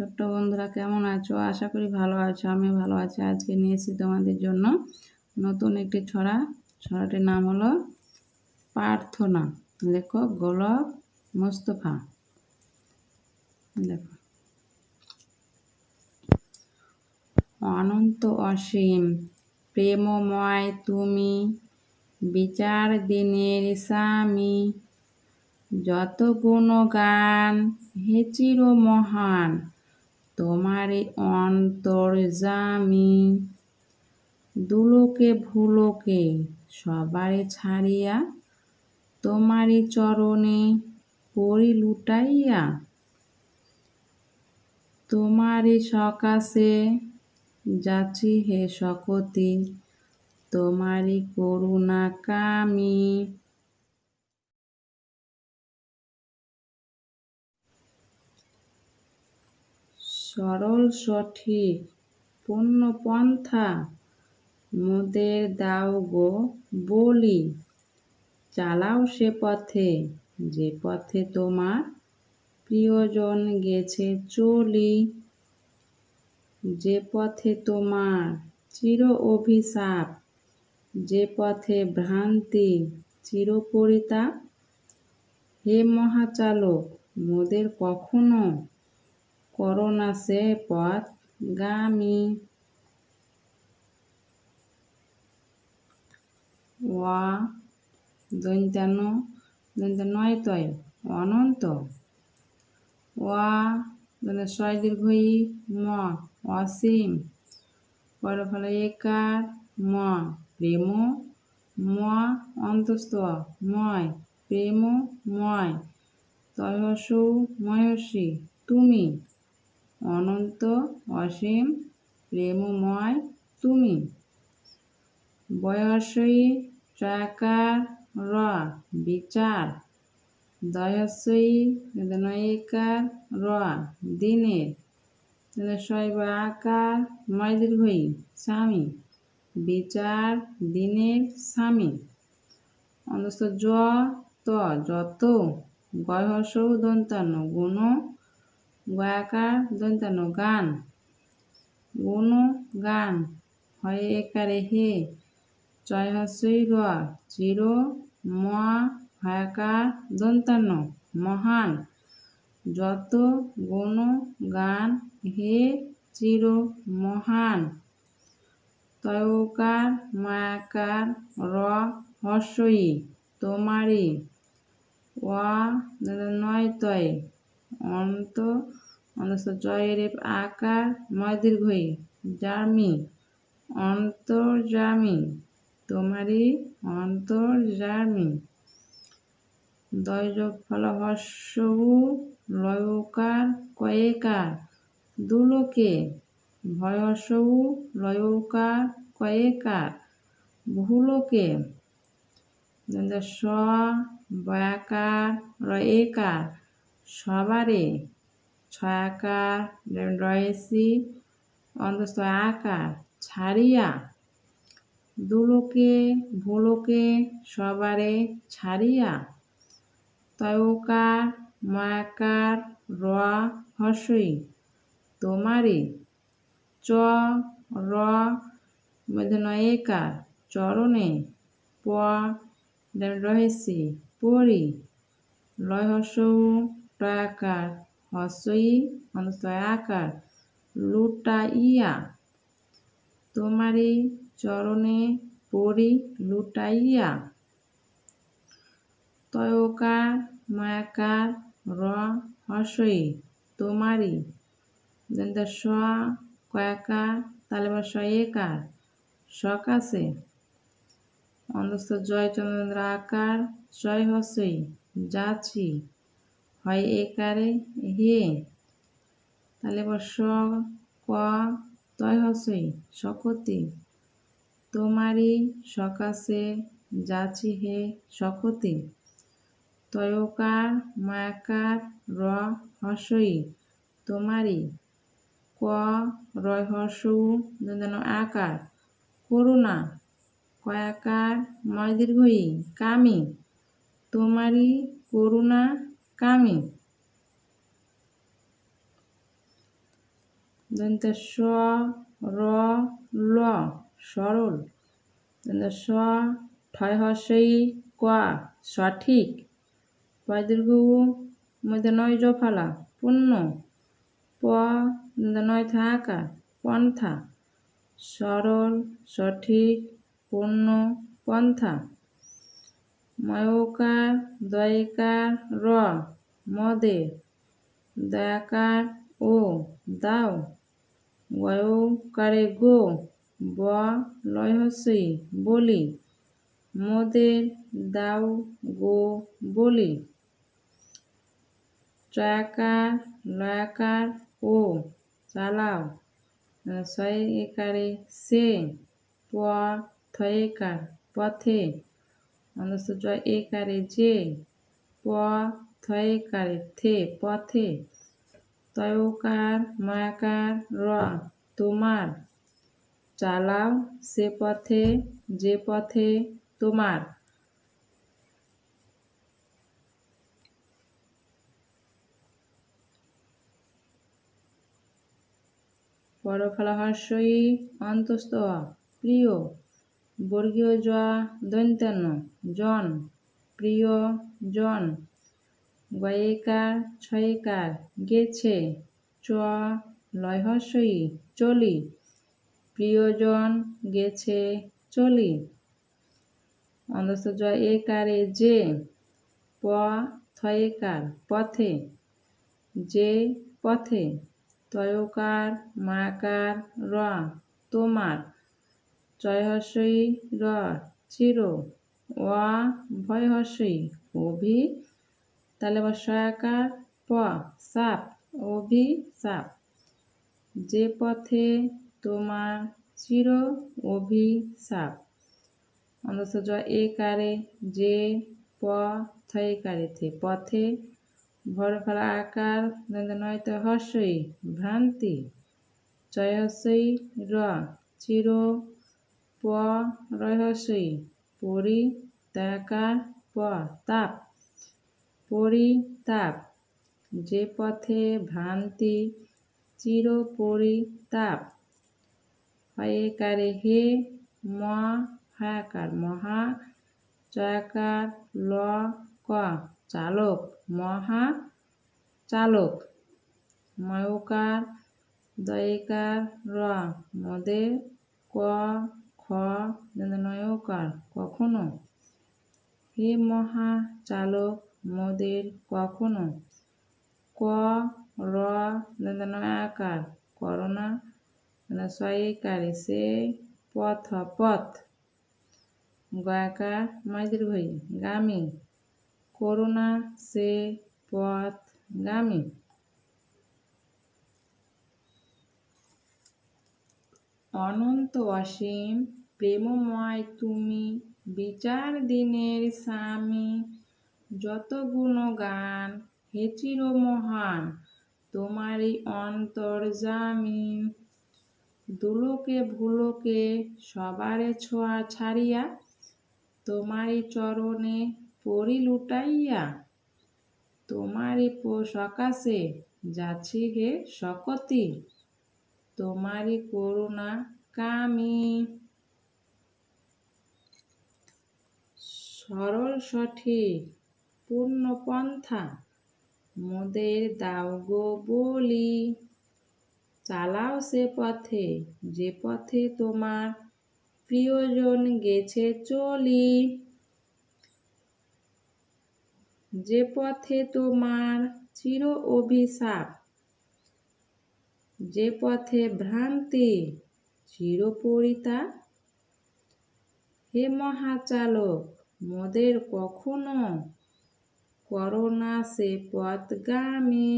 ছোট্ট বন্ধুরা, কেমন আছো? আশা করি ভালো আছো আমি ভালো আছি। আজকে নিয়েছি তোমাদের জন্য নতুন একটি ছড়া। ছড়াটির নাম হলো প্রার্থনা। লেখক গোলক মোস্তফা। দেখো। অনন্ত অসীম, প্রেমময় তুমি, বিচার দিনের স্বামী, যত গুণগান হে চির মহান তোমারে অন্তর্জামি দুলোকে ভুলোকে সবারে ছাড়িয়া তোমারে চরণে পরি লুটাইয়া। তোমারে সকাশে যাচ্ছি হে শকতি তোমারি করুণা সরল সঠিক পূর্ণ পন্থা মোদের দাও গো বলি, চালাও সে পথে, যে পথে তোমার প্রিয়জন গেছে চলি। যে পথে তোমার চির অভিশাপ, যে পথে ভ্রান্তি চির পরিতাপ, হে মহাচালক, মোদের কখনো করোনা সে পথ গামী। ওয়া দন্তানো দন্তানয় তয়, অনন্ত। ওয়া দন্ত ছয় দীর্ঘই ম, অসীম। পরফলে একার ম, প্রেম, ম, অন্তস্থ, ময়, প্রেম, ময়। তয়সৌ ময়সী তুমি। অনন্ত, অসীম, প্রেমময় তুমি। বয়সই ট্রাকার র বিচার, দয়সই নয়িকার র দিনের। শৈব আকার ময় দীর্ঘই স্বামী, বিচার দিনের স্বামী। অন্তস্থ জ ত যত গয়সৌ দন্তান্ন গুণ গয়াকার দন্তান্ন গান গুণ গান হয় একারে হে চয় হস্যই র চির ম হয়াকার দন্তান্ন মহান যত গুণ গান হে চির মহান তয়কার মায়াকার র হর্ষই তোমারি ওয়া নয় তয় অন্ত অন্ত জয়ের আকার ময় দীর্ঘই। জামি, অন্তর্জামি, তোমারই অন্তর্জামি। দয়যোগ ফল হর্ষবু, লয়কার কয়েকার দুলোকে। ভয়সবু লয়কার কয়েকার ভুলোকে স, বয়াকার, রয়েকার। সবারে ছয়াকার রয়েছি অন্তস্থ আকার ছাড়িয়া দুলোকে, ভুলোকে সবারে ছাড়িয়া তয়কার, মায়াকার র হর্ষই তোমারে চ, র নয়েকার চরণে প রহেছি পরি লয় হর্ষৌ টয়াকার হস্যই অন্তস্তয় আকার লুটাইয়া তোমারি চরণে পরি লুটাইয়া তয়কার মায়াকার র হর্ষই তোমারি স কয়াকার তাহলে বা একার সকাশে অন্তস্থ জয়চন্দ্র আকার জয় হস্যই যাচ্ছি হয় একারে হে। তাহলে এবার স ক তয় হসই শকতি। তোমারই সকাশে যাচ্ছি হে শকতি। তয়কার মায়াকার র হসই তোমারই। ক রয় হর্ষৌ আকার। করুণা কয়াকার ময় দীর্ঘই কামি। তোমারই করুণা কামি দন্ত স র ল সরল দন্ত স ঠয় হর্ষই ক সঠিক পয় দীর্ঘ মধ্যে নয় জফালা পূর্ণ প নয় থাকা পন্থা। সরল সঠিক পূর্ণ পন্থা। ময়কার দয়কার র, মদে, দয়াকার, ও, দাও। ওয়কারে গো, ব লয় বলি। মোদের দাও, গো, বলি। ট্রয়াকার লয়াকার, ও, চালাও। ছয় একারে সে, প, থয়েকার, পথে। অনস্ত জয় একারে যে প থয়েকারে থে, পথে তয়কার, মায়াকার, র, তোমার চালাও সে পথে, যে পথে তোমার। পরফলা হর্ষই অন্তস্থ, প্রিয় বর্গীয় জ দন্তান্ন জন, প্রিয় জন, গয়েকার, ছয়কার, গেছে, চ লয় হর্ষই চলি, প্রিয়জন, গেছে, চলি। অন্তস্থ জ একারে যে, প থয়েকার, পথে, যে পথে, তয়কার, মাকার, র তোমার। জয়হস্যই র চির অ ভয়হস্যই অভি তাহলে সয়াকার প সাপ অভি সাপ। যে পথে তোমার চির অভিশাপ অন্তস্থ জ এ কারে, যে প থয়ে কারে থে। পথে ভর ফলা আকার, নয়তো হর্ষই ভ্রান্তি। জয়হস্যই র চির প রহস্যই পরি তাকার প তাপ পরিতাপ। যে পথে ভ্রান্তি চির পরিতাপ হয়ে কারে হে ম হায়াকার মহা জয়াকার ল ক চালক, মহা চালক। ময়কার দয়কার র মদে ক খ নয়কার কখনো? হে মহা চালক মদের কখনো? ক র নয়কার করোনা সয়কারে সে পথ পথ গয়াকার ভই, গামী। করোনা, সে পথ গামী অনন্ত অসীম প্রেমময় তুমি, বিচার দিনের স্বামী, যত গুণগান হে চির মহান তোমারই অন্তর অন্তর্জামী দুলোকে ভুলোকে সবারে ছোঁয়া ছাড়িয়া, তোমারই চরণে পরি লুটাইয়া, তোমারই সকাশে যাচ্ছি হে শকতি, তোমারই করুণা কামি। সরল, সঠিক পূর্ণ পন্থা মোদের দাও গো বলি, চালাও সে পথে, যে পথে তোমার প্রিয়জন গেছে চলি। যে পথে তোমার চির অভিশাপ, যে পথে ভ্রান্তি চিরপরিতা, হে মহাচালক মোদের কখনো করোনা সে পথগামী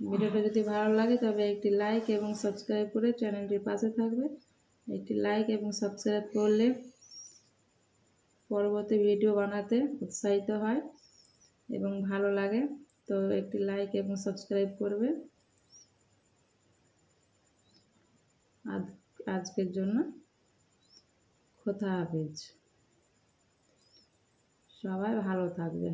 ভিডিওটা যদি ভালো লাগে তবে একটি লাইক এবং সাবস্ক্রাইব করে চ্যানেলটির পাশে থাকবে। একটি লাইক এবং সাবস্ক্রাইব করলে পরবর্তী ভিডিও বানাতে উৎসাহিত হয় এবং ভালো লাগে। তো একটি লাইক এবং সাবস্ক্রাইব করবে আজকের জন্য। খোথা হাফিজ। সবাই ভালো থাকবে।